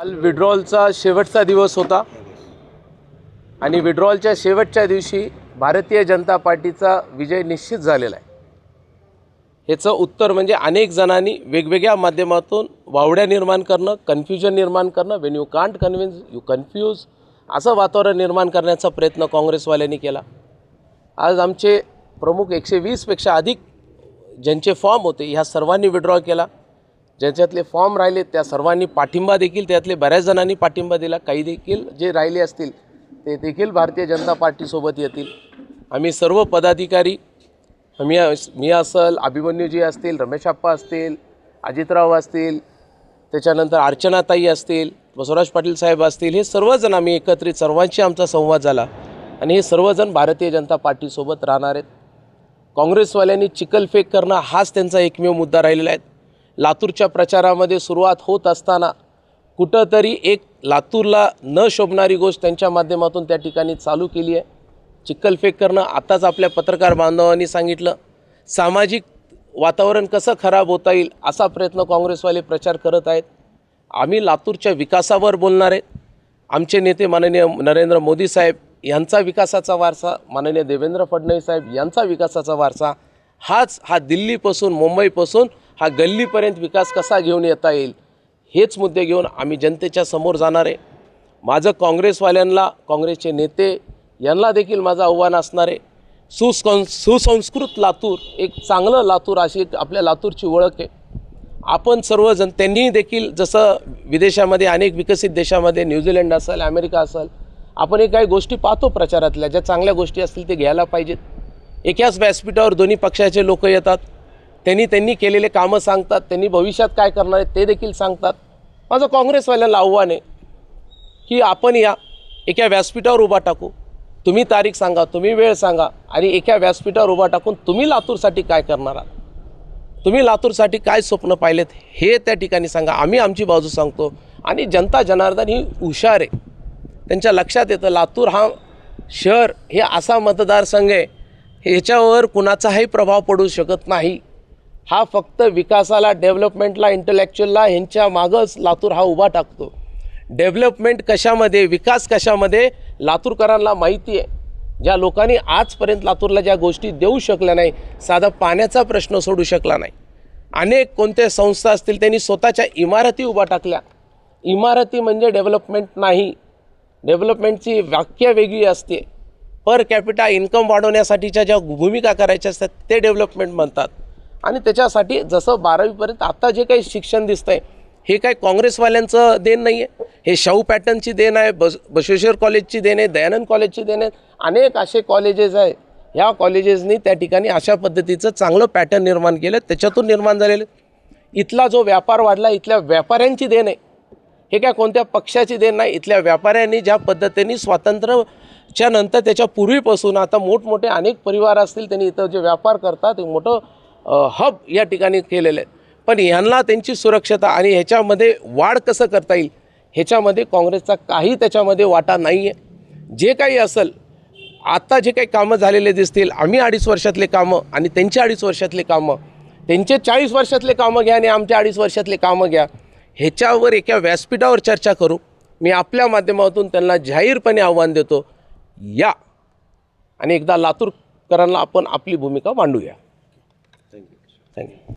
काल विड्रॉलचा शेवटचा दिवस होता. आणि विड्रॉलच्या शेवटच्या दिवशी भारतीय जनता पार्टीचा विजय निश्चित झालेला आहे. ह्याचं उत्तर म्हणजे अनेक जणांनी वेगवेगळ्या माध्यमातून वावड्या निर्माण करणं कन्फ्युजन निर्माण करणं when you can't convince you confuse असं वातावरण निर्माण करण्याचा प्रयत्न काँग्रेसवाल्यांनी केला. आज आमचे प्रमुख एकशे वीसपेक्षा अधिक ज्यांचे फॉर्म होते ह्या सर्वांनी विड्रॉ केला. ज्याच्यातले फॉर्म राहिले त्या सर्वांनी पाठिंबा देखील त्यातले बऱ्याच जणांनी पाठिंबा दिला. काही देखील जे राहिले असतील ते देखील भारतीय जनता पार्टीसोबत येतील. आम्ही सर्व पदाधिकारी मी मी असल अभिमन्यूजी असतील रमेश आप्पा असतील अजितराव असतील त्याच्यानंतर अर्चनाताई असतील बसवराज पाटील साहेब असतील हे सर्वजण आम्ही एकत्रित सर्वांशी आमचा संवाद झाला. आणि हे सर्वजण भारतीय जनता पार्टीसोबत राहणार आहेत. काँग्रेसवाल्यांनी चिखलफेक करणं हाच त्यांचा एकमेव मुद्दा राहिलेला आहे. लातूरच्या प्रचारामध्ये सुरुवात होत असताना कुठंतरी एक लातूरला न शोभणारी गोष्ट त्यांच्या माध्यमातून त्या ठिकाणी चालू केली आहे. चिखलफेक करणं आताच आपल्या पत्रकार बांधवांनी सांगितलं सामाजिक वातावरण कसं खराब होता येईल असा प्रयत्न काँग्रेसवाले प्रचार करत आहेत. आम्ही लातूरच्या विकासावर बोलणार आहेत आमचे नेते माननीय नरेंद्र मोदी साहेब यांचा विकासाचा वारसा माननीय देवेंद्र फडणवीस साहेब यांचा विकासाचा वारसा. हाच हा दिल्लीपासून मुंबईपासून हा गल्लीपर्यंत विकास कसा घेऊन येता येईल हेच मुद्दे घेऊन आम्ही जनतेच्या समोर जाणार आहे. माझं काँग्रेसवाल्यांना काँग्रेसचे नेते यांना देखील माझं आव्हान असणार आहे. सुसं सुसंस्कृत लातूर एक चांगलं लातूर अशी एक आपल्या लातूरची ओळख आहे. आपण सर्वजण त्यांनी देखील जसं विदेशामध्ये अनेक विकसित देशामध्ये न्यूझीलंड असेल अमेरिका असेल आपण एक काही गोष्टी पाहतो प्रचारातल्या ज्या चांगल्या गोष्टी असतील ते घ्यायला पाहिजेत. एकाच व्यासपीठावर दोन्ही पक्षाचे लोक येतात. त्यांनी त्यांनी केलेले कामं सांगतात त्यांनी भविष्यात काय करणार आहेत ते देखील सांगतात. माझं काँग्रेसवाल्यांना आव्हान आहे की आपण या एका व्यासपीठावर उभा टाकू. तुम्ही तारीख सांगा तुम्ही वेळ सांगा आणि एका व्यासपीठावर उभा टाकून तुम्ही लातूरसाठी काय करणार आहात? तुम्ही लातूरसाठी काय स्वप्न पाहिलेत हे त्या ठिकाणी सांगा. आम्ही आमची बाजू सांगतो आणि जनता जनार्दन ही हुशार आहे. त्यांच्या लक्षात येतं लातूर हा शहर हे असा मतदारसंघ आहे. ह्याच्यावर कुणाचाही प्रभाव पडू शकत नाही. हा फक्त विकासाला डेव्हलपमेंटला इंटलेक्च्युअलला ह्यांच्या मागंच लातूर हा उभा टाकतो. डेव्हलपमेंट कशामध्ये विकास कशामध्ये लातूरकरांना माहिती आहे. ज्या लोकांनी आजपर्यंत लातूरला ज्या गोष्टी देऊ शकल्या नाही साधा पाण्याचा प्रश्न सोडू शकला नाही. अनेक कोणत्या संस्था असतील त्यांनी स्वतःच्या इमारती उभा टाकल्या. इमारती म्हणजे डेव्हलपमेंट नाही. डेव्हलपमेंटची व्याख्या वेगळी असते. पर कॅपिटा इन्कम वाढवण्यासाठीच्या ज्या भूमिका करायच्या असतात ते डेव्हलपमेंट म्हणतात. आणि त्याच्यासाठी जसं बारावीपर्यंत आत्ता जे काही शिक्षण दिसतं आहे हे काही काँग्रेसवाल्यांचं देण नाही आहे हे शाहू पॅटर्नची देण आहे बस बसवेश्वर कॉलेजची देण आहे दयानंद कॉलेजची देण आहे अनेक असे कॉलेजेस आहे ह्या कॉलेजेसनी त्या ठिकाणी अशा पद्धतीचं चांगलं पॅटर्न निर्माण केलं त्याच्यातून निर्माण झालेलं. इथला जो व्यापार वाढला इथल्या व्यापाऱ्यांची देण आहे. हे काय कोणत्या पक्षाची देण नाही इथल्या व्यापाऱ्यांनी ज्या पद्धतीने स्वातंत्र्याच्या नंतर त्याच्या पूर्वीपासून आता मोठमोठे अनेक परिवार असतील त्यांनी इथं जे व्यापार करतात एक मोठं हब या ठिकाणी केलेलं आहे पण यांना त्यांची सुरक्षता आणि ह्याच्यामध्ये वाढ कसं करता येईल ह्याच्यामध्ये काँग्रेसचा काही त्याच्यामध्ये वाटा नाही आहे जे काही असेल आत्ता जे काही कामं झालेले दिसतील आम्ही अडीच वर्षातले कामं आणि त्यांचे अडीच वर्षातले कामं त्यांचे चाळीस वर्षातले कामं घ्या आणि आमच्या अडीच वर्षातले कामं घ्या ह्याच्यावर एका व्यासपीठावर चर्चा करू. मी आपल्या माध्यमातून त्यांना जाहीरपणे आव्हान देतो या. आणि एकदा लातूरकरांना आपण आपली भूमिका मांडूया. Thank you.